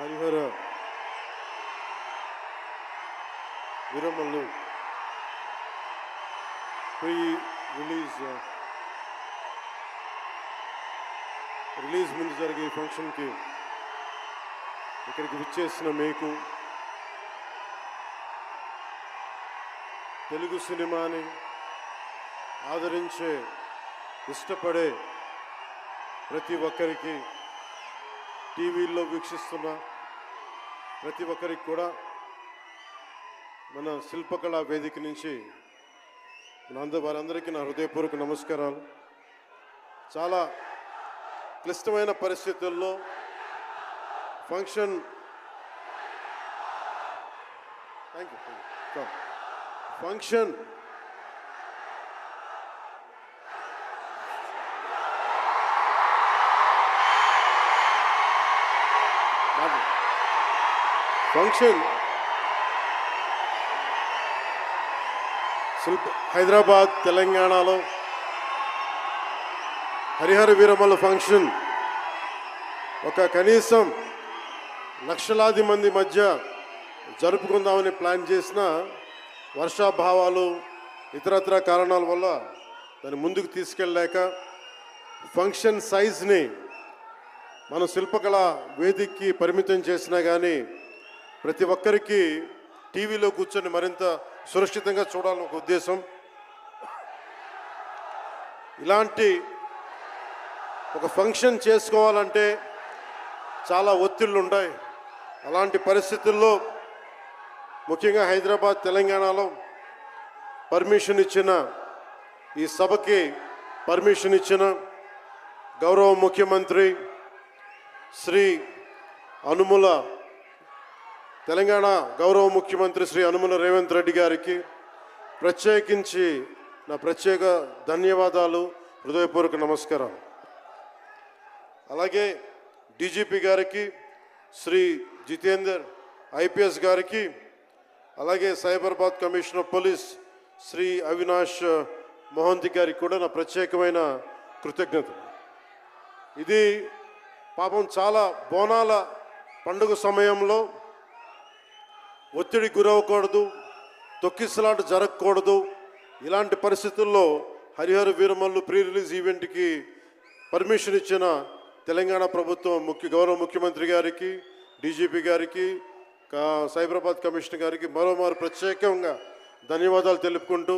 Harihara. Veeramallu. Pre release release ముందు జరిగే ఫంక్షన్కి ఇక్కడికి విచ్చేసిన మీకు తెలుగు సినిమాని ఆదరించే ఇష్టపడే ప్రతి ఒక్కరికి టీవీల్లో వీక్షిస్తున్న ప్రతి ఒక్కరికి కూడా మన శిల్పకళా వేదిక నుంచి మన అందరూ వారందరికీ నా హృదయపూర్వక నమస్కారాలు. చాలా క్లిష్టమైన పరిస్థితుల్లో function thank you function function. Shilpa Hyderabad తెలంగాణలో హరిహర వీరమల్ల ఫంక్షన్. ఒక కనీసం లక్షలాది మంది మధ్య జరుపుకుందామని ప్లాన్ చేసిన వర్షాభావాలు ఇతరత్ర కారణాల వల్ల దాన్ని ముందుకు తీసుకెళ్ళలేక ఫంక్షన్ సైజ్ని మన శిల్పకళ వేదికకి పరిమితం చేసినా కానీ ప్రతి ఒక్కరికి టీవీలో కూర్చొని మరింత సురక్షితంగా చూడాలని ఒక ఉద్దేశం. ఇలాంటి ఒక ఫంక్షన్ చేసుకోవాలంటే చాలా ఒత్తిళ్ళు ఉంటాయి. అలాంటి పరిస్థితుల్లో ముఖ్యంగా హైదరాబాద్ తెలంగాణలో పర్మిషన్ ఇచ్చిన ఈ సభకి పర్మిషన్ ఇచ్చిన గౌరవ ముఖ్యమంత్రి శ్రీ అనుముల తెలంగాణ గౌరవ ముఖ్యమంత్రి శ్రీ హనుమల రేవంత్ రెడ్డి గారికి ప్రత్యేకించి నా ప్రత్యేక ధన్యవాదాలు హృదయపూర్వక నమస్కారం అలాగే డీజీపీ గారికి శ్రీ జితేందర్ ఐపీఎస్ గారికి అలాగే సైబరాబాద్ కమిషనర్ పోలీస్ శ్రీ అవినాష్ మోహంతి గారికి కూడా నా ప్రత్యేకమైన కృతజ్ఞత ఇది పాపం చాలా బోనాల పండుగ సమయంలో ఒత్తిడి గురవకూడదు తొక్కిసలాట జరగకూడదు. ఇలాంటి పరిస్థితుల్లో హరిహర వీరమల్లు ప్రీ రిలీజ్ ఈవెంట్కి పర్మిషన్ ఇచ్చిన తెలంగాణ ప్రభుత్వం ముఖ్య గౌరవ ముఖ్యమంత్రి గారికి డీజీపీ గారికి సైబరాబాద్ కమిషనర్ గారికి మరోమారు ప్రత్యేకంగా ధన్యవాదాలు తెలుపుకుంటూ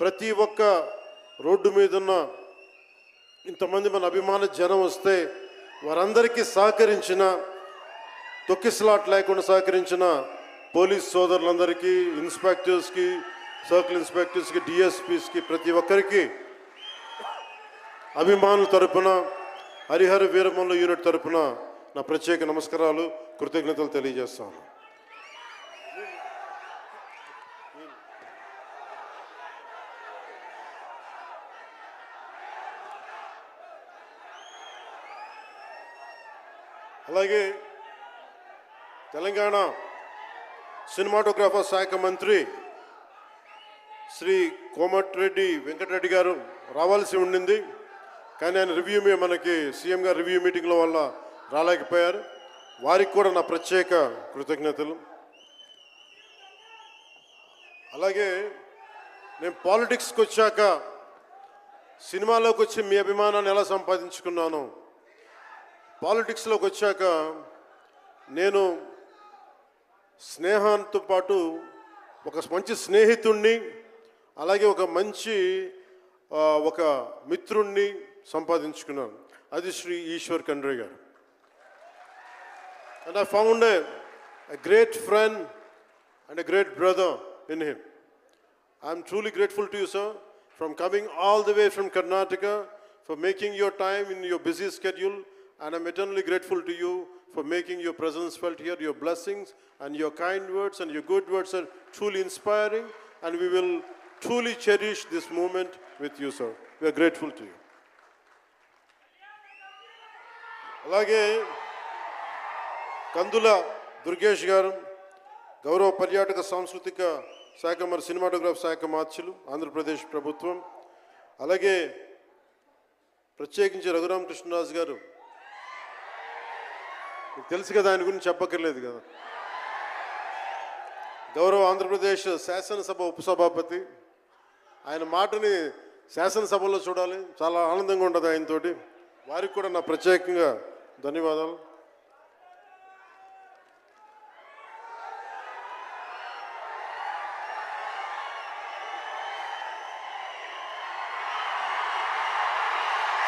ప్రతి ఒక్క రోడ్డు మీదున్న ఇంతమంది మన అభిమాన జనం వస్తే వారందరికీ సహకరించిన తొక్కిసలాట్ లేకుండా సహకరించిన పోలీస్ సోదరులందరికీ ఇన్స్పెక్టర్స్కి సర్కిల్ ఇన్స్పెక్టర్స్కి డిఎస్పీస్కి ప్రతి ఒక్కరికి అభిమానుల తరపున హరిహర వీరమల్ల యూనిట్ తరపున నా ప్రత్యేక నమస్కారాలు కృతజ్ఞతలు తెలియజేస్తాను. అలాగే తెలంగాణ సినిమాటోగ్రాఫర్ శాఖ మంత్రి శ్రీ కోమటిరెడ్డి వెంకటరెడ్డి గారు రావాల్సి ఉండింది. కానీ ఆయన రివ్యూ మీ- మనకి సీఎం గారు రివ్యూ మీటింగ్లో వల్ల రాలేకపోయారు. వారికి కూడా నా ప్రత్యేక కృతజ్ఞతలు. అలాగే నేను పాలిటిక్స్కి వచ్చాక సినిమాలోకి వచ్చి మీ అభిమానాన్ని ఎలా సంపాదించుకున్నాను పాలిటిక్స్లోకి వచ్చాక నేను స్నేహంతో పాటు ఒక మంచి స్నేహితుణ్ణి అలాగే ఒక మంచి ఒక మిత్రుణ్ణి సంపాదించుకున్నాను. అది శ్రీ ఈశ్వర్ కండ్రే గారు. And I found a great friend and a great brother in him I'm truly grateful to you sir from coming all the way from Karnataka for making your time in your busy schedule and I'm eternally grateful to you for making your presence felt here. Your blessings and your kind words and your good words are truly inspiring, and we will truly cherish this moment with you, sir. We are grateful to you. అలాగే కందుల దుర్గేష్ గారు గౌరవ పర్యాటక సాంస్కృతిక శాఖ మరి cinematograph శాఖ మార్చులు ఆంధ్రప్రదేశ్ ప్రభుత్వం అలాగే ప్రత్యేకించి రఘురామకృష్ణరాజు గారు మీకు తెలుసు కదా ఆయన గురించి చెప్పక్కర్లేదు కదా. గౌరవ ఆంధ్రప్రదేశ్ శాసనసభ ఉపసభాపతి. ఆయన మాటని శాసనసభలో చూడాలి. చాలా ఆనందంగా ఉంటుంది ఆయనతోటి. వారికి కూడా నా ప్రత్యేకంగా ధన్యవాదాలు.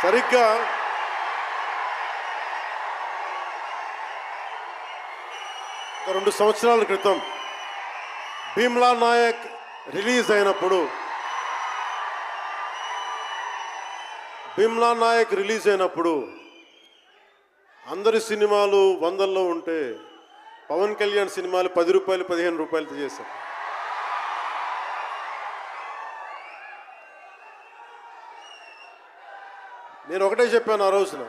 సరిగ్గా ఒక రెండు సంవత్సరాల క్రితం భీమ్లా నాయక్ రిలీజ్ అయినప్పుడు భీమ్లా నాయక్ రిలీజ్ అయినప్పుడు అందరి సినిమాలు వందల్లో ఉంటే పవన్ కళ్యాణ్ సినిమాలు పది రూపాయలు పదిహేను రూపాయలతో చేశారు. నేను ఒకటే చెప్పాను ఆ రోజున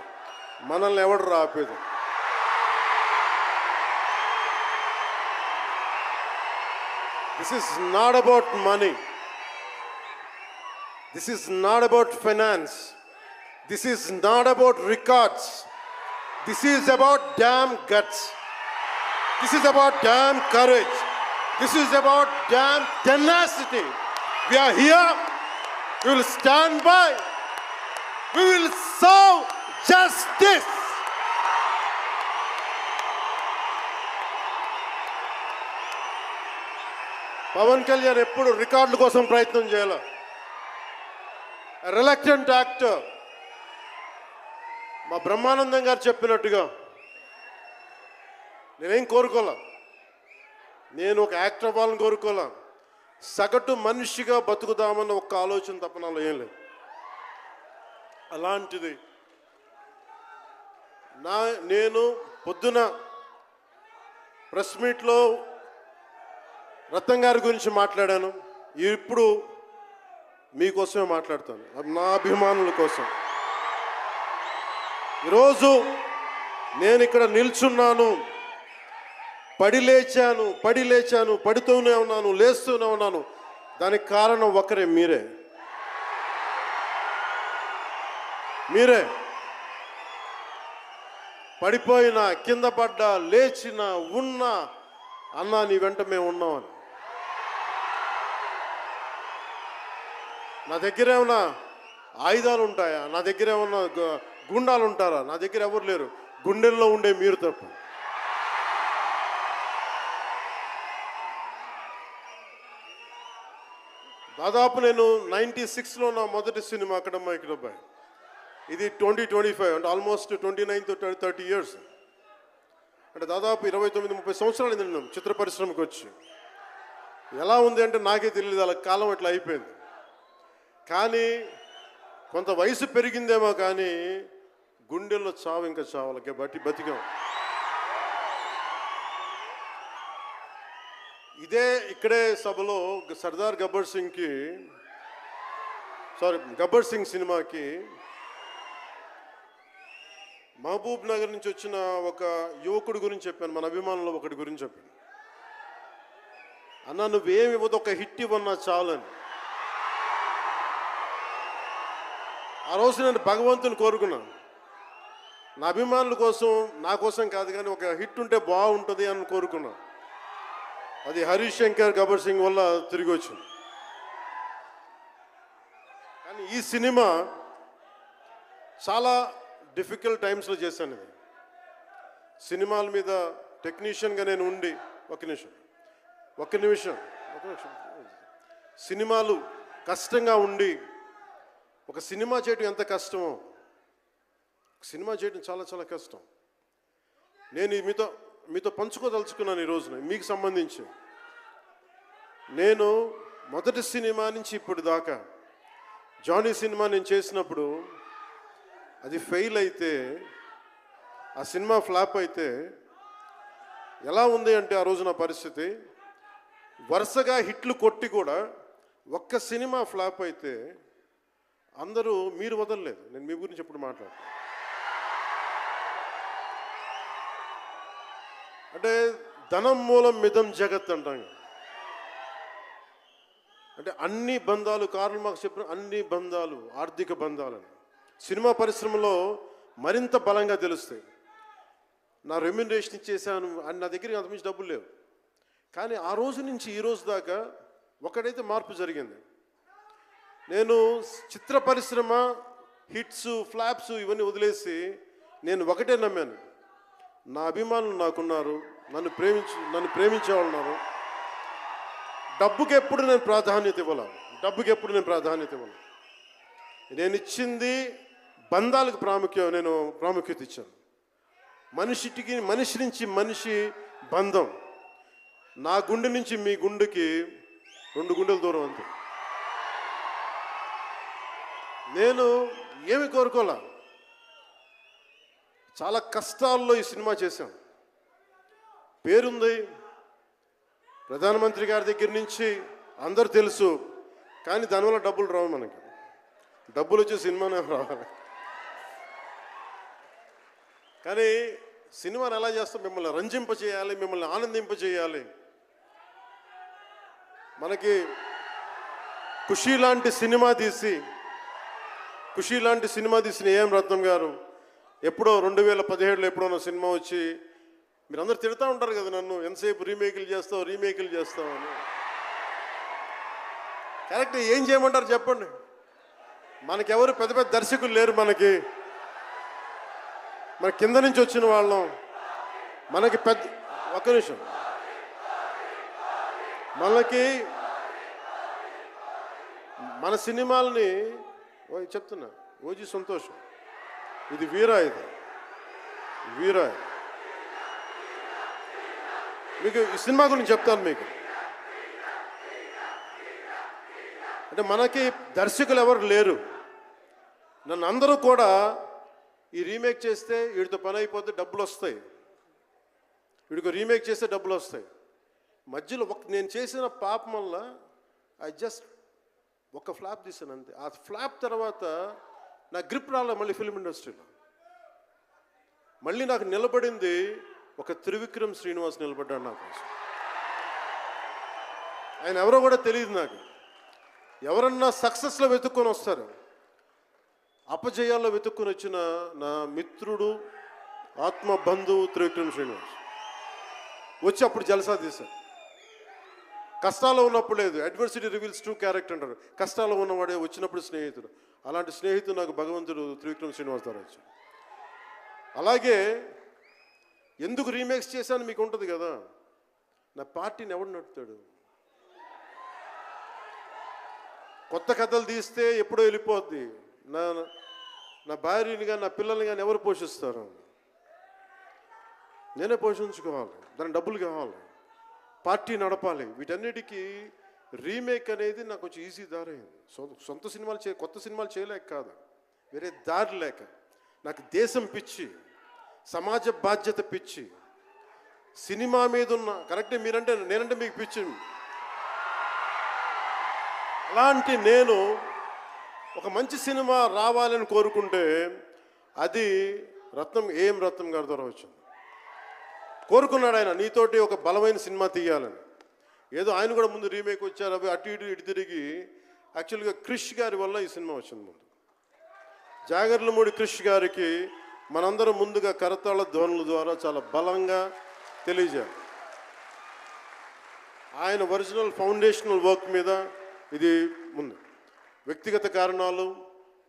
మనల్ని ఎవడు This is not about money. This is not about finance. This is not about records. This is about damn guts. This is about damn courage. This is about damn tenacity. We are here. We will stand by. We will serve justice. Pawan Kalyan ఎప్పుడు రికార్డుల కోసం ప్రయత్నం చేయాల? Reluctant actor మా బ్రహ్మానందం గారు చెప్పినట్టుగా నేనేం కోరుకోలే? నేను ఒక యాక్టర్ అవ్వాలని కోరుకోలే. సగటు మనిషిగా బతుకుదామన్న ఒక ఆలోచన తప్ప నాలో ఏం లేదు. అలాంటిది నా నేను పొద్దున ప్రెస్ మీట్లో రత్నం గారి గురించి మాట్లాడాను. ఇప్పుడు మీకోసమే మాట్లాడతాను. నా అభిమానుల కోసం. ఈరోజు నేను ఇక్కడ నిల్చున్నాను. పడి లేచాను పడి లేచాను పడుతూనే ఉన్నాను లేస్తూనే ఉన్నాను. దానికి కారణం ఒకరే మీరే. మీరే. పడిపోయినా కింద పడ్డా లేచిన ఉన్నా అన్నా నీ వెంట మేము ఉన్నామని. నా దగ్గర ఏమన్నా ఆయుధాలు ఉంటాయా నా దగ్గర ఏమన్నా గుండాలు ఉంటారా నా దగ్గర ఎవరు లేరు. గుండెల్లో ఉండే మీరు తప్ప. దాదాపు నేను నైంటీ సిక్స్లో నా మొదటి సినిమా అక్కడమ్మ ఇక్కడ అబ్బాయి. ఇది ట్వంటీ ట్వంటీ ఫైవ్ అంటే almost twenty nine to thirty years. అంటే దాదాపు ఇరవై తొమ్మిది ముప్పై సంవత్సరాలు నేను చిత్ర పరిశ్రమకు వచ్చి. ఎలా ఉంది అంటే నాకే తెలియదు అలా కాలం అట్లా అయిపోయింది. కానీ కొంత వయసు పెరిగిందేమో కానీ గుండెల్లో చావు ఇంకా చావాలి బట్టి బతికాం. ఇదే ఇక్కడే సభలో సర్దార్ గబ్బర్ సింగ్కి సారీ గబ్బర్ సింగ్ సినిమాకి మహబూబ్ నగర్ నుంచి వచ్చిన ఒక యువకుడి గురించి చెప్పాను మన అభిమానులు ఒకటి గురించి చెప్పాను. అన్న నువ్వేమి ఇవ్వదు ఒక హిట్ ఇవ్వన్నా చాలని. ఆ రోజు నేను భగవంతుని కోరుకున్నాను. నా అభిమానుల కోసం నా కోసం కాదు కానీ ఒక హిట్ ఉంటే బాగుంటుంది అని కోరుకున్నాను. అది హరీష్ శంకర్ గబ్బర్ సింగ్ వల్ల తిరిగి వచ్చింది. కానీ ఈ సినిమా చాలా డిఫికల్ట్ టైమ్స్లో చేశాను ఇది సినిమాల మీద టెక్నీషియన్గా నేను ఉండి ఒక నిమిషం ఒక నిమిషం ఒక నిమిషం సినిమాలు కష్టంగా ఉండి ఒక సినిమా చేయడం ఎంత కష్టమో సినిమా చేయడం చాలా చాలా కష్టం. నేను ఈ మీతో మీతో పంచుకోదలుచుకున్నాను ఈ రోజున మీకు సంబంధించి. నేను మొదటి సినిమా నుంచి ఇప్పుడు దాకా జానీ సినిమా నేను చేసినప్పుడు అది ఫెయిల్ అయితే ఆ సినిమా ఫ్లాప్ అయితే ఎలా ఉంది అంటే ఆ రోజు నా పరిస్థితి వరుసగా హిట్లు కొట్టి కూడా ఒక్క సినిమా ఫ్లాప్ అయితే అందరూ మీరు వదలలేదు. నేను మీ గురించి ఎప్పుడు మాట్లాడతాను అంటే ధనం మూలం మిదం జగత్ అంటాం అంటే అన్ని బంధాలు కార్లు మాకు చెప్పిన అన్ని బంధాలు ఆర్థిక బంధాలని. సినిమా పరిశ్రమలో మరింత బలంగా తెలుస్తాయి. నా రెమ్యునరేషన్ ఇచ్చేసాను అని నా దగ్గర అంతమించి డబ్బులు లేవు. కానీ ఆ రోజు నుంచి ఈ రోజు దాకా ఒకటైతే మార్పు జరిగింది. నేను చిత్ర పరిశ్రమ హిట్స్ ఫ్లాప్స్ ఇవన్నీ వదిలేసి నేను ఒకటే నమ్మాను. నా అభిమానులు నాకున్నారు నన్ను ప్రేమించు నన్ను ప్రేమించే వాళ్ళు ఉన్నారు. డబ్బుకి ఎప్పుడు నేను ప్రాధాన్యత ఇవ్వాల? డబ్బుకి ఎప్పుడు నేను ప్రాధాన్యత ఇవ్వను నేను ఇచ్చింది బంధాలకు ప్రాముఖ్యం నేను ప్రాముఖ్యత ఇచ్చాను. మనిషికి మనిషి నుంచి మనిషి బంధం. నా గుండె నుంచి మీ గుండెకి రెండు గుండెల దూరం అంతే. నేను ఏమి కోరుకోలే? చాలా కష్టాల్లో ఈ సినిమా చేశాం. పేరుంది ప్రధానమంత్రి గారి దగ్గర నుంచి అందరు తెలుసు కానీ దానివల్ల డబ్బులు రావు మనకి. డబ్బులు వచ్చి సినిమానే రావాలి. కానీ సినిమాను ఎలా చేస్తాం? మిమ్మల్ని రంజింప చేయాలి మిమ్మల్ని ఆనందింప చేయాలి. మనకి ఖుషి లాంటి సినిమా తీసి ఖుషి లాంటి సినిమా తీసిన ఏం రత్నం గారు ఎప్పుడో రెండు వేల పదిహేడులో ఎప్పుడో ఉన్న సినిమా వచ్చి మీరందరూ తిడతా ఉంటారు కదా నన్ను ఎంతసేపు రీమేకులు చేస్తావు రీమేకులు చేస్తావు అని. కరెక్ట్ ఏం చేయమంటారు చెప్పండి. మనకెవరు పెద్ద పెద్ద దర్శకులు లేరు మనకి. మన కింద నుంచి వచ్చిన వాళ్ళం. మనకి పెద్ద ఒక్క నిమిషం. మనకి మన సినిమాల్ని చెప్తున్నా. ఓజీ సంతోషం. ఇది వీరా ఇది. వీరా మీకు ఈ సినిమా గురించి చెప్తాను మీకు. అంటే మనకి దర్శకులు ఎవరు లేరు. నన్ను అందరూ కూడా ఈ రీమేక్ చేస్తే వీడితో పని అయిపోతే డబ్బులు వస్తాయి. వీడికి రీమేక్ చేస్తే డబ్బులు వస్తాయి. మధ్యలో ఒక నేను చేసిన పాపం వల్ల ఐ జస్ట్ ఒక ఫ్లాప్ తీసాను అంతే. ఆ ఫ్లాప్ తర్వాత నా గ్రిప్ రాలే మళ్ళీ ఫిల్మ్ ఇండస్ట్రీలో. మళ్ళీ నాకు నిలబడింది ఒక త్రివిక్రమ్ శ్రీనివాస్ నిలబడ్డాడు నా కోసం. ఆయన ఎవరో కూడా తెలియదు నాకు. ఎవరన్నా సక్సెస్లో వెతుక్కొని వస్తారు. అపజయాల్లో వెతుక్కొని వచ్చిన నా మిత్రుడు ఆత్మ బంధువు త్రివిక్రమ్ శ్రీనివాస్. వచ్చి అప్పుడు జలసా తీశారు. కష్టాలు ఉన్నప్పుడు లేదు. అడ్వర్సిటీ రివీల్స్ ట్రూ క్యారెక్టర్ అంటారు. కష్టాలు ఉన్నవాడే వచ్చినప్పుడు స్నేహితుడు. అలాంటి స్నేహితుడు నాకు భగవంతుడు త్రివిక్రమ్ శ్రీనివాస్ అలాగే ఎందుకు రీమేక్స్ చేశాను మీకు ఉంటుంది కదా? నా పార్టీని ఎవడు నడుపుతాడు? కొత్త కథలు తీస్తే ఎప్పుడో వెళ్ళిపోద్ది. నా నా భార్యని కానీ నా పిల్లల్ని కానీ ఎవరు పోషిస్తారు? నేనే పోషించుకోవాలి. దాని డబ్బులు కావాలి. పార్టీ నడపాలి. వీటన్నిటికీ రీమేక్ అనేది నాకు కొంచెం ఈజీ దారి అయింది సొంత సినిమాలు చే కొత్త సినిమాలు చేయలేక కాదు. వేరే దారి లేక. నాకు దేశం పిచ్చి సమాజ బాధ్యత పిచ్చి సినిమా మీద ఉన్న కరెక్టే మీరంటే నేనంటే మీకు పిచ్చి. అలాంటి నేను ఒక మంచి సినిమా రావాలని కోరుకుంటే అది రత్నం ఏం రత్నం గారి ద్వారా వచ్చింది. కోరుకున్నాడు ఆయన నీతోటి ఒక బలమైన సినిమా తీయాలని. ఏదో ఆయన కూడా ముందు రీమేక్ వచ్చారు అవి అటు ఇటు ఇటు తిరిగి యాక్చువల్గా క్రిష్ గారి వల్ల ఈ సినిమా వచ్చింది ముందు. జాగర్లమూడి క్రిష్ గారికి మనందరం ముందుగా కరతాళ ధ్వనుల ద్వారా చాలా బలంగా తెలియజేయాలి. ఆయన ఒరిజినల్ ఫౌండేషనల్ వర్క్ మీద ఇది ముందు. వ్యక్తిగత కారణాలు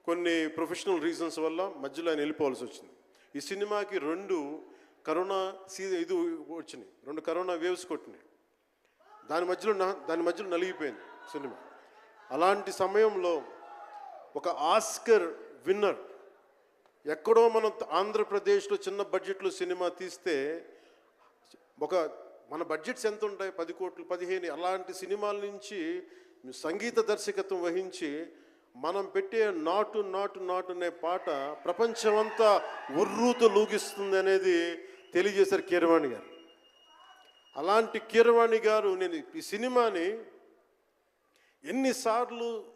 కొన్ని ప్రొఫెషనల్ రీజన్స్ వల్ల మధ్యలో ఆయన వెళ్ళిపోవాల్సి వచ్చింది. ఈ సినిమాకి రెండు కరోనా సీ ఇది వచ్చినాయి. రెండు కరోనా వేవ్స్ కొట్టినాయి. దాని మధ్యలో నా- దాని మధ్యలో నలిగిపోయింది సినిమా. అలాంటి సమయంలో ఒక ఆస్కర్ విన్నర్ ఎక్కడో మనం ఆంధ్రప్రదేశ్లో చిన్న బడ్జెట్లో సినిమా తీస్తే ఒక మన బడ్జెట్స్ ఎంత ఉంటాయి? పది కోట్లు పదిహేను అలాంటి సినిమాల నుంచి సంగీత దర్శకత్వం వహించి మనం పెట్టే నాటు నాటు నాటు అనే పాట ప్రపంచమంతా ఉర్రూతో లూగిస్తుంది అనేది తెలియజేశారు కీరవాణి గారు. అలాంటి కీరవాణి గారు నేను ఈ సినిమాని ఎన్నిసార్లు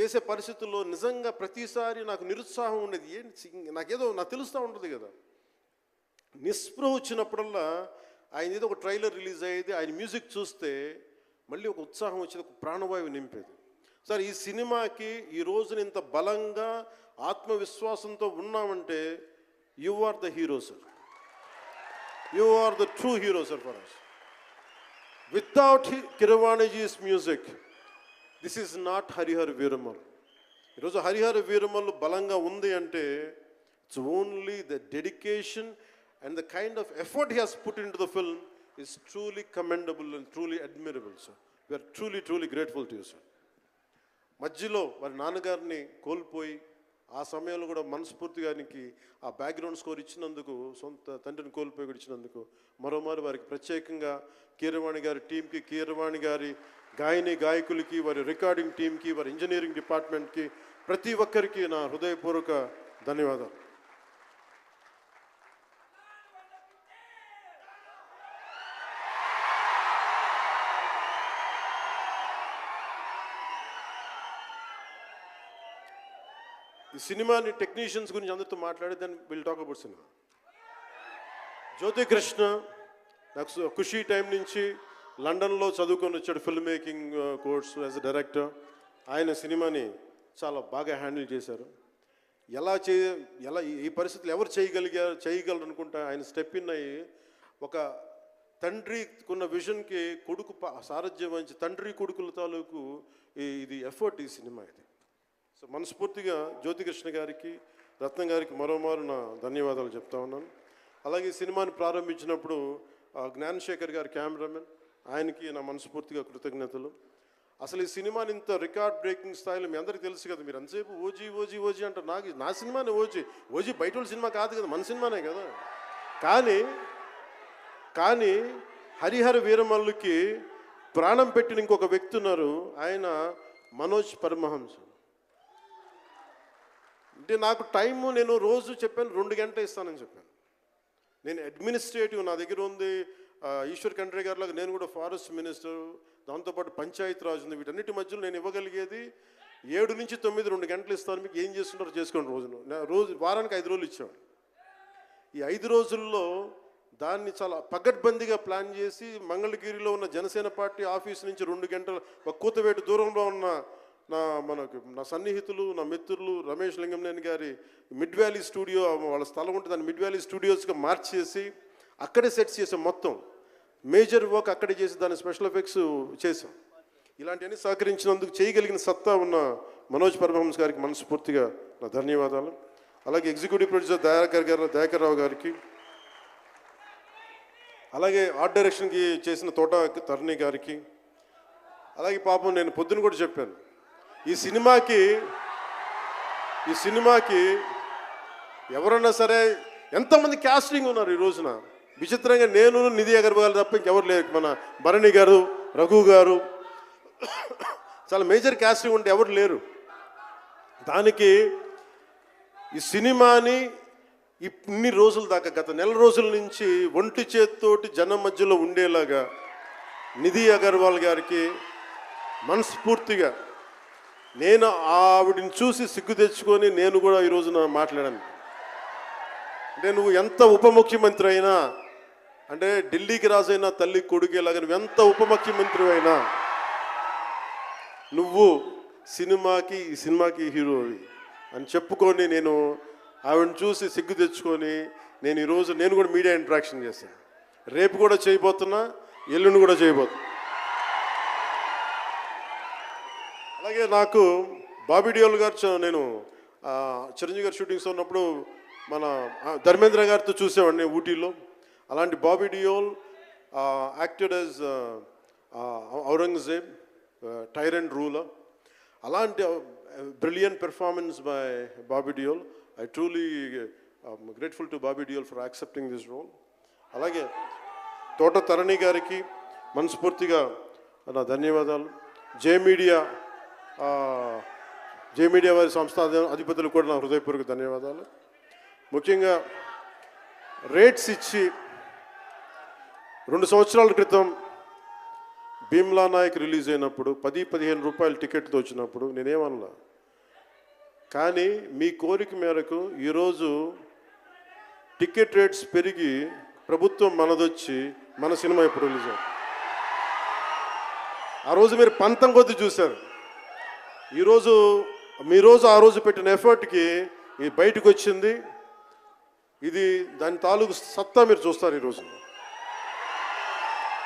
చేసే పరిస్థితుల్లో నిజంగా ప్రతిసారి నాకు నిరుత్సాహం ఉండేది. ఏంటి నాకేదో నాకు తెలుస్తూ ఉంటుంది కదా. నిస్పృహ వచ్చినప్పుడల్లా ఆయన ఏదో ఒక ట్రైలర్ రిలీజ్ అయ్యేది ఆయన మ్యూజిక్ చూస్తే మళ్ళీ ఒక ఉత్సాహం వచ్చేది ఒక ప్రాణవాయువు నింపేది. సార్ ఈ సినిమాకి ఈ రోజున ఇంత బలంగా ఆత్మవిశ్వాసంతో ఉన్నామంటే you are the hero sir. You are the true hero, sir, for us. Without Kiravaniji's music, this is not Harihara Veeramal ఈరోజు హరిహర వీరమల్ బలంగా ఉంది అంటే it's only the dedication and the kind of effort he has put into the film is truly commendable and truly admirable sir we're truly truly grateful to you sir మధ్యలో వారి నాన్నగారిని కోల్పోయి ఆ సమయంలో కూడా మనస్ఫూర్తిగా ఆయనకి ఆ బ్యాక్గ్రౌండ్ స్కోర్ ఇచ్చినందుకు సొంత తండ్రిని కోల్పోయి ఇచ్చినందుకు మరోమారు వారికి ప్రత్యేకంగా కీరవాణి గారి టీంకి కీరవాణి గారి గాయని గాయకులకి వారి రికార్డింగ్ టీంకి వారి ఇంజనీరింగ్ డిపార్ట్మెంట్కి ప్రతి ఒక్కరికి నా హృదయపూర్వక ధన్యవాదాలు. సినిమాని టెక్నీషియన్స్ గురించి అందరితో మాట్లాడి దాన్ని will talk about cinema Jyothi Krishna నాకు సు- ఖుషీ టైం నుంచి లండన్లో చదువుకొని వచ్చాడు film making course as a director ఆయన సినిమాని చాలా బాగా హ్యాండిల్ చేశారు. ఎలా చే ఎలా ఈ- పరిస్థితులు ఎవరు చేయగలిగారు చేయగలరు అనుకుంటా ఆయన స్టెప్ ఇన్ అయ్యి ఒక తండ్రికున్న విజన్కి కొడుకు ప- సారథ్యం వహించి తండ్రి కొడుకుల తాలూకు ఈ- ఇది ఎఫర్ట్ ఈ సినిమా ఇది. సో మనస్ఫూర్తిగా జ్యోతికృష్ణ గారికి రత్నం గారికి మరోమారు నా ధన్యవాదాలు చెప్తా ఉన్నాను. అలాగే ఈ సినిమాని ప్రారంభించినప్పుడు జ్ఞానశేఖర్ గారి కెమెరామెన్ ఆయనకి నా మనస్ఫూర్తిగా కృతజ్ఞతలు. అసలు ఈ సినిమాని ఇంత రికార్డ్ బ్రేకింగ్ స్థాయిలో మీ అందరికీ తెలుసు కదా మీరు అంతసేపు ఓజీ ఓజీ ఓజీ అంటారు నాకు నా సినిమానే ఓజీ. ఓజీ బయట వాళ్ళ సినిమా కాదు కదా మన సినిమానే కదా. కానీ కానీ హరిహర వీరమల్లుకి ప్రాణం పెట్టిన ఇంకొక వ్యక్తి ఉన్నారు ఆయన మనోజ్ పరమహంస. అంటే నాకు టైము నేను రోజు చెప్పాను రెండు గంటలు ఇస్తానని చెప్పాను. నేను అడ్మినిస్ట్రేటివ్ నా దగ్గర ఉంది ఈశ్వర్ ఖండ్రే గారి లాగా నేను కూడా ఫారెస్ట్ మినిస్టర్ దాంతోపాటు పంచాయత్ రాజ్ ఉంది వీటన్నిటి మధ్యలో నేను ఇవ్వగలిగేది ఏడు నుంచి తొమ్మిది రెండు గంటలు ఇస్తాను మీకు ఏం చేస్తుంటారో చేసుకోండి రోజును. నా రోజు వారానికి ఐదు రోజులు ఇచ్చాను ఈ ఐదు రోజుల్లో దాన్ని చాలా పగడ్బందీగా ప్లాన్ చేసి మంగళగిరిలో ఉన్న జనసేన పార్టీ ఆఫీస్ నుంచి రెండు గంటల ఒక కూతవేటు దూరంలో ఉన్న నా మనకు నా సన్నిహితులు నా మిత్రులు రమేష్ లింగంనేని గారి మిడ్ వ్యాలీ స్టూడియో వాళ్ళ స్థలం ఉంటే దాన్ని మిడ్ వ్యాలీ స్టూడియోస్గా మార్చేసి అక్కడే సెట్స్ చేసాం మొత్తం. మేజర్ వర్క్ అక్కడే చేసి దాని స్పెషల్ ఎఫెక్ట్స్ చేసాం. ఇలాంటివన్నీ సహకరించినందుకు చేయగలిగిన సత్తా ఉన్న మనోజ్ పరమహంస్ గారికి మనస్ఫూర్తిగా నా ధన్యవాదాలు. అలాగే ఎగ్జిక్యూటివ్ ప్రొడ్యూసర్ దయాకర్ గారు దయాకర్రావు గారికి అలాగే ఆర్ట్ డైరెక్షన్కి చేసిన తోట తరణి గారికి అలాగే పాపం నేను పొద్దున కూడా చెప్పాను. ఈ సినిమాకి ఈ సినిమాకి ఎవరన్నా సరే ఎంతమంది క్యాస్టింగ్ ఉన్నారు ఈ రోజున? విచిత్రంగా నేను నిధి అగర్వాల్ తప్ప ఇంకెవరు లేరు. మన భరణి గారు రఘు గారు. చాలా మేజర్ క్యాస్టింగ్ ఉంటే ఎవరు లేరు. దానికి ఈ సినిమాని ఇన్ని రోజుల దాకా గత నెల రోజుల నుంచి ఒంటి చేత్తోటి జనం మధ్యలో ఉండేలాగా నిధి అగర్వాల్ గారికి మనస్ఫూర్తిగా నేను ఆవిడని చూసి సిగ్గు తెచ్చుకొని నేను కూడా ఈ రోజున మాట్లాడాను. అంటే నువ్వు ఎంత ఉప ముఖ్యమంత్రి అయినా అంటే ఢిల్లీకి రాజైన తల్లి కొడుకేలాగా నువ్వు ఎంత ఉప ముఖ్యమంత్రి అయినా నువ్వు సినిమాకి ఈ సినిమాకి హీరోవి అని చెప్పుకొని నేను ఆవిడని చూసి సిగ్గు తెచ్చుకొని నేను ఈరోజు నేను కూడా మీడియా ఇంట్రాక్షన్ చేశాను రేపు కూడా చేయబోతున్నా ఎల్లుండి కూడా చేయబోతున్నా. అలాగే నాకు బాబిడియోల్ గారు నేను చిరంజీవి గారు షూటింగ్స్ ఉన్నప్పుడు మన ధర్మేంద్ర గారితో చూసేవాడిని ఊటీలో. అలాంటి Bobby Deol acted as Aurangzeb tyrant ruler. అలాంటి brilliant performance by Bobby Deol. I truly grateful to Bobby Deol for accepting this role. అలాగే తోట తరణి గారికి మనస్ఫూర్తిగా నా ధన్యవాదాలు. జే మీడియా జే మీడియా వారి సంస్థ అధి- కూడా నా హృదయపూర్వక ధన్యవాదాలు. ముఖ్యంగా రేట్స్ ఇచ్చి రెండు సంవత్సరాల క్రితం భీమ్లా నాయక్ రిలీజ్ అయినప్పుడు పది పదిహేను రూపాయల టికెట్తో వచ్చినప్పుడు నేనేమన్నా కానీ మీ కోరిక మేరకు ఈరోజు టికెట్ రేట్స్ పెరిగి ప్రభుత్వం మనదొచ్చి మన సినిమా ఇప్పుడు రిలీజ్ అయింది ఆ రోజు మీరు పంతం కొద్ది చూశారు. ఈరోజు మీ రోజు ఆ రోజు పెట్టిన ఎఫర్ట్కి ఇది బయటకు వచ్చింది. ఇది దాని తాలూకు సత్తా మీరు చూస్తారు ఈరోజు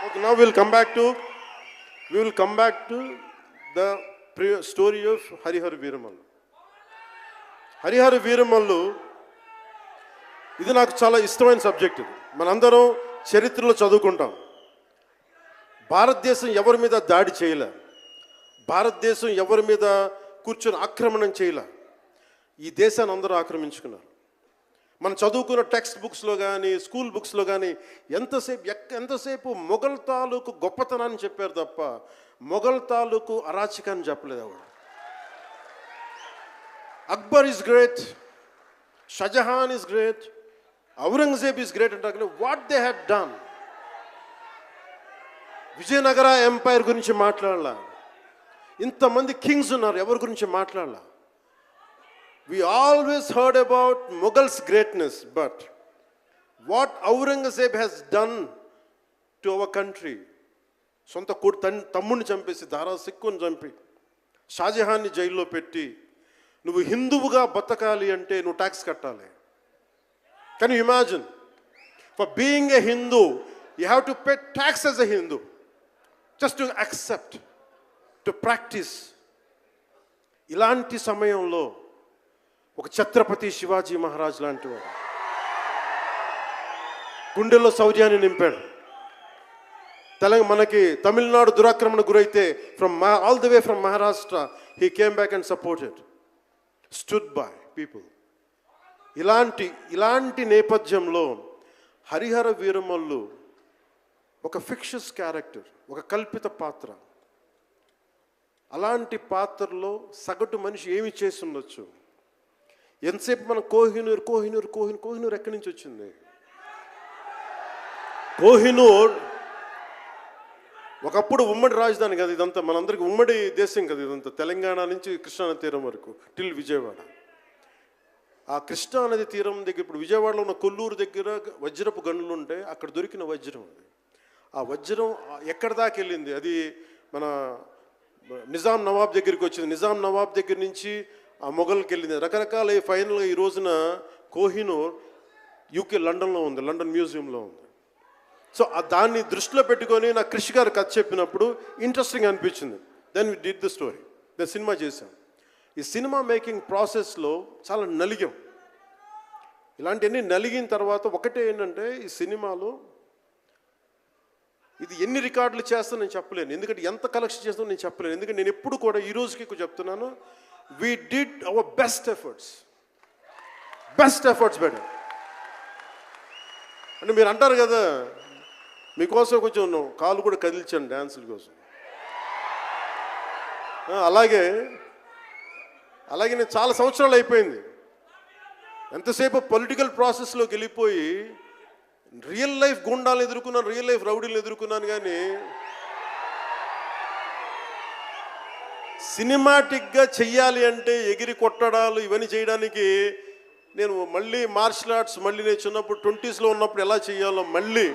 ఓకే నా will come back to we will come back to the pre- story of Harihar Harihara Veeramallu ఇది నాకు చాలా ఇష్టమైన సబ్జెక్ట్ ఇది. మనందరం చరిత్రలో చదువుకుంటాం. భారతదేశం ఎవరి మీద దాడి చేయలేదు భారతదేశం ఎవరి మీద కూర్చొని ఆక్రమణం చేయలే? ఈ దేశాన్ని అందరూ ఆక్రమించుకున్నారు. మనం చదువుకున్న టెక్స్ట్ బుక్స్లో కానీ స్కూల్ బుక్స్లో కానీ ఎంతసేపు ఎక్క ఎంతసేపు మొఘల్ తాలూకు గొప్పతనాన్ని చెప్పారు తప్ప మొఘల్ తాలూకు అరాచకాన్ని చెప్పలేదు ఆవిడ Akbar is great Shahjahan is great Aurangzeb is great అంటారు కానీ what they had done? Vijayanagara empire గురించి మాట్లాడాల? ఇంతమంది కింగ్స్ ఉన్నారు ఎవరి గురించి మాట్లాడాల? We always heard about Mughals greatness but what Aurangzeb has done to our country సొంత కొడు తన్ తమ్ముడిని చంపేసి దారా సిక్కుని చంపి షాజహాన్ని జైల్లో పెట్టి నువ్వు హిందువుగా బతకాలి అంటే నువ్వు ట్యాక్స్ కట్టాలి. Can you imagine for being a Hindu you have to pay tax as a Hindu just to accept to practice ఇలాంటి సమయంలో ఒక ఛత్రపతి శివాజీ మహారాజ్ లాంటి వాడు గుండెల్లో శౌర్యాన్ని నింపాడు. తెలంగాణ మనకి తమిళనాడు దురాక్రమణ గురైతే from all the way from Maharashtra he came back and supported stood by people ఇలాంటి ఇలాంటి నేపథ్యంలో హరిహర వీరమల్లు ఒక ఫిక్షస్ క్యారెక్టర్ ఒక కల్పిత పాత్ర. అలాంటి పాత్రలో సగటు మనిషి ఏమి చేసి ఉండొచ్చు? ఎంతసేపు మనం కోహినూర్ కోహినూర్ కోహినూర్ కోహినూర్ ఎక్కడి నుంచి వచ్చింది? కోహినూర్ ఒకప్పుడు ఉమ్మడి రాజధాని కదా ఇదంతా. మనందరికి ఉమ్మడి దేశం కదా ఇదంతా. తెలంగాణ నుంచి కృష్ణా తీరం వరకు టిల్ విజయవాడ. ఆ కృష్ణానది తీరం దగ్గర ఇప్పుడు విజయవాడలో ఉన్న కొల్లూరు దగ్గర వజ్రపు గనులు ఉంటే అక్కడ దొరికిన వజ్రం అది. ఆ వజ్రం ఎక్కడ దాకా వెళ్ళింది? అది మన నిజాం నవాబ్ దగ్గరికి వచ్చింది. నిజాం నవాబ్ దగ్గర నుంచి ఆ మొఘల్కి వెళ్ళింది. రకరకాల ఫైనల్గా ఈ రోజున కోహినూర్ యూకే లండన్లో ఉంది లండన్ మ్యూజియంలో ఉంది. సో ఆ దాన్ని దృష్టిలో పెట్టుకొని నా కృషి గారు కథ చెప్పినప్పుడు ఇంట్రెస్టింగ్ అనిపించింది. Then we did the story నేను సినిమా చేశాం. ఈ సినిమా మేకింగ్ ప్రాసెస్లో చాలా నలిగాం. ఇలాంటివన్నీ నలిగిన తర్వాత ఒకటే ఏంటంటే ఈ సినిమాలో ఇది ఎన్ని రికార్డులు చేస్తా నేను చెప్పలేను. ఎందుకంటే ఎంత కలెక్షన్ చేస్తానో నేను చెప్పలేను. ఎందుకంటే నేను ఎప్పుడు కూడా ఈ రోజుకి చెప్తున్నాను we did our best efforts best efforts better అంటే మీరు అంటారు కదా మీకోసం కొంచెం కాలు కూడా కదిల్చాను డ్యాన్సుల కోసం. అలాగే అలాగే నేను చాలా సంవత్సరాలు అయిపోయింది. ఎంతసేపు పొలిటికల్ ప్రాసెస్లోకి వెళ్ళిపోయి రియల్ లైఫ్ గుండాలను ఎదుర్కొన్నాను రియల్ లైఫ్ రౌడీలు ఎదుర్కొన్నాను కానీ సినిమాటిక్గా చెయ్యాలి అంటే ఎగిరి కొట్టడాలు ఇవన్నీ చేయడానికి నేను మళ్ళీ మార్షల్ ఆర్ట్స్ మళ్ళీ నేను చిన్నప్పుడు ట్వంటీస్లో ఉన్నప్పుడు ఎలా చేయాలో మళ్ళీ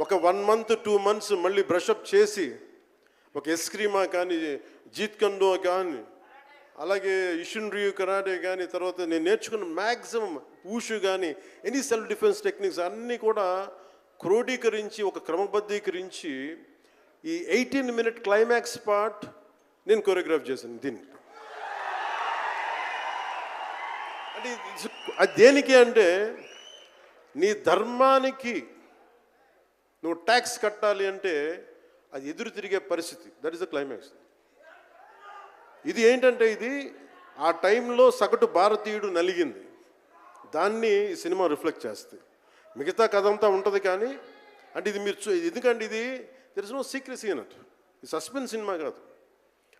ఒక వన్ మంత్ టూ మంత్స్ మళ్ళీ బ్రషప్ చేసి ఒక ఎస్క్రీమా కానీ జీత్ కండో కానీ అలాగే ఇషున్ రియు కరాటే కానీ తర్వాత నేను నేర్చుకున్న మ్యాక్సిమం ఊషు కానీ ఎనీ సెల్ఫ్ డిఫెన్స్ టెక్నిక్స్ అన్నీ కూడా క్రోడీకరించి ఒక క్రమబద్ధీకరించి ఈ ఎయిటీన్ మినిట్ క్లైమాక్స్ పార్ట్ నేను కొరియోగ్రాఫ్ చేశాను దీన్ని అంటే అది దేనికి అంటే నీ ధర్మానికి నువ్వు ట్యాక్స్ కట్టాలి అంటే అది ఎదురు తిరిగే పరిస్థితి. దట్ ఈస్ ద క్లైమాక్స్ ఇది ఏంటంటే ఇది ఆ టైంలో సగటు భారతీయుడు నలిగింది. దాన్ని ఈ సినిమా రిఫ్లెక్ట్ చేస్తుంది మిగతా కథ అంతా ఉంటుంది కానీ అంటే ఇది మీరు చూ- ఎందుకంటే ఇది దర్ సీక్రెసీ అన్నట్టు ఇది సస్పెన్స్ సినిమా కాదు.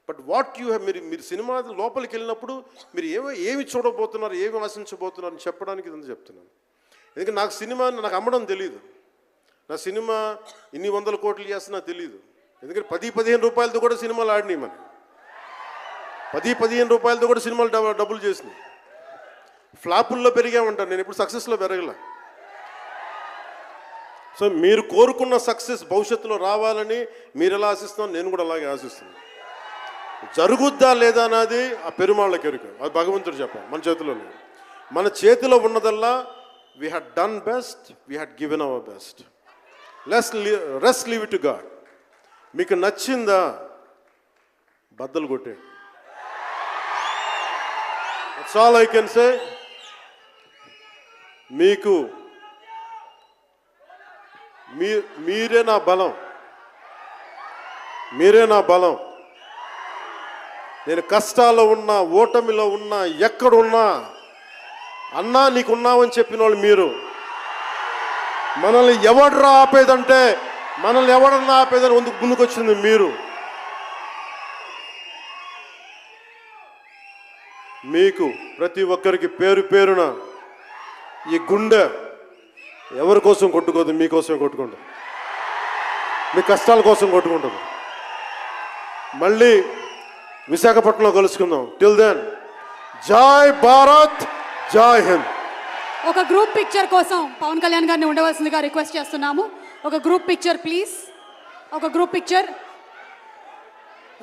బట్ వాట్ యూ హ్యావ్ మీరు మీరు సినిమా లోపలికి వెళ్ళినప్పుడు మీరు ఏమో ఏమి చూడబోతున్నారు ఏమి ఆశించబోతున్నారు అని చెప్పడానికి ఇదంతా చెప్తున్నాను. ఎందుకంటే నాకు సినిమా నాకు అమ్మడం తెలియదు నా సినిమా ఇన్ని వందల కోట్లు చేస్తున్నా తెలియదు ఎందుకంటే పది పదిహేను రూపాయలతో కూడా సినిమాలు ఆడినాయి మనం పది పదిహేను రూపాయలతో కూడా సినిమాలు డబ- డబ్బులు చేసినాయి. ఫ్లాపుల్లో పెరిగామంటాను నేను ఇప్పుడు సక్సెస్లో పెరగల. సో మీరు కోరుకున్న సక్సెస్ భవిష్యత్తులో రావాలని మీరు ఎలా ఆశిస్తున్నారో నేను కూడా అలాగే ఆశిస్తున్నాను. జరుగుద్దా లేదా అన్నది ఆ పెరుమాళ్ళకి కెరుక. అది భగవంతుడు చెప్పాలి మన చేతిలో లేదు. మన చేతిలో ఉన్నదల్లా we had done best we had given our best less rest leave to God మీకు నచ్చిందా? బద్దలు కొట్టేయండి. That's all I can say మీకు మీ మీరే నా బలం. మీరే నా బలం. నేను కష్టాల్లో ఉన్నా ఓటమిలో ఉన్నా ఎక్కడున్నా అన్నా నీకున్నావని చెప్పిన వాళ్ళు మీరు. మనల్ని ఎవడరా ఆపేదంటే మనల్ని ఎవడన్నా ఆపేదని ముందుకు ముందుకొచ్చింది మీరు. మీకు ప్రతి ఒక్కరికి పేరు పేరున ఈ గుండె ఎవరి కోసం కొట్టుకోదు మీకోసమే కొట్టుకుంటుంది. మీ కష్టాల కోసం కొట్టుకుంటుంది. మళ్ళీ విశాఖపట్నంలో కలుసుకుందాం. టిల్ దెన్ జై భారత్ జై హింద్. ఒక గ్రూప్ పిక్చర్ కోసం పవన్ కళ్యాణ్ గారిని ఉండవలసిందిగా రిక్వెస్ట్ చేస్తున్నాము. ఒక గ్రూప్ పిక్చర్ ప్లీజ్ ఒక గ్రూప్ పిక్చర్.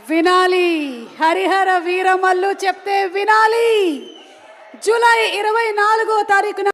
వినాలి. హరిహర వీరమల్లు చెప్తే వినాలి. జూలై ఇరవై నాలుగో తారీఖున